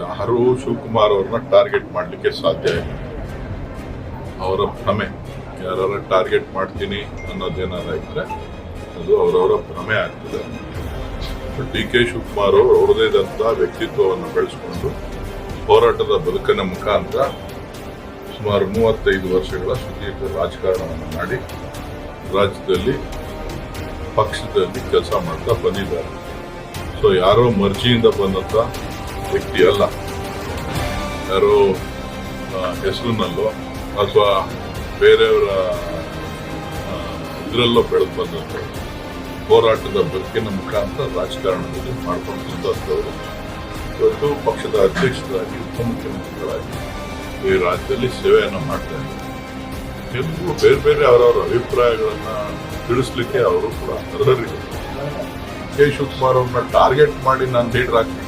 ಯಾರೂ ಶಿವಕುಮಾರ್ ಅವ್ರನ್ನ ಟಾರ್ಗೆಟ್ ಮಾಡಲಿಕ್ಕೆ ಸಾಧ್ಯ ಇಲ್ಲ. ಅವರ ಭ್ರಮೆ ಯಾರ ಟಾರ್ಗೆಟ್ ಮಾಡ್ತೀನಿ ಅನ್ನೋದೇನಾರ ಇದ್ರೆ ಅದು ಅವರವರ ಭ್ರಮೆ ಆಗ್ತದೆ. ಡಿ ಕೆ ಶಿವಕುಮಾರ್ ಅವರು ಅವರದೇ ಆದಂಥ ವ್ಯಕ್ತಿತ್ವವನ್ನು ಬೆಳೆಸ್ಕೊಂಡು ಹೋರಾಟದ ಬದುಕಿನ ಮುಖಾಂತರ ಸುಮಾರು ಮೂವತ್ತೈದು ವರ್ಷಗಳ ಸುದೀರ್ಘ ರಾಜಕಾರಣವನ್ನು ಮಾಡಿ ರಾಜ್ಯದಲ್ಲಿ, ಪಕ್ಷದಲ್ಲಿ ಕೆಲಸ ಮಾಡ್ತಾ ಬಂದಿದ್ದಾರೆ. ಸೊ ಯಾರೋ ಮರ್ಜಿಯಿಂದ ಬಂದಂತ ವ್ಯಕ್ತಿ ಅಲ್ಲ. ಯಾರೋ ಹೆಸರಿನಲ್ಲೋ ಅಥವಾ ಬೇರೆಯವರ ಇದರಲ್ಲೋ ಬೆಳೆದು ಬಂದಂತ ಹೋರಾಟದ ಬದುಕಿನ ಮುಖಾಂತರ ರಾಜಕಾರಣದಲ್ಲಿ ಮಾಡ್ಕೊಂಡು ಇವತ್ತು ಪಕ್ಷದ ಅಧ್ಯಕ್ಷರಾಗಿ ಉಪಮುಖ್ಯಮಂತ್ರಿಗಳಾಗಿ ಈ ರಾಜ್ಯದಲ್ಲಿ ಸೇವೆಯನ್ನು ಮಾಡ್ತಾ ಇದ್ದಾರೆ. ಕೆಲವು ಬೇರೆ ಬೇರೆ ಅವರವರ ಅಭಿಪ್ರಾಯಗಳನ್ನ ತಿಳಿಸ್ಲಿಕ್ಕೆ ಅವರು ಕೂಡ ಅರ್ಹರಿದ್ದಾರೆ. ಕೆ ಶಿವಕುಮಾರ್ ಅವ್ರನ್ನ ಟಾರ್ಗೆಟ್ ಮಾಡಿ ನಾನು ಲೀಡರ್ ಆಗ್ತೀನಿ.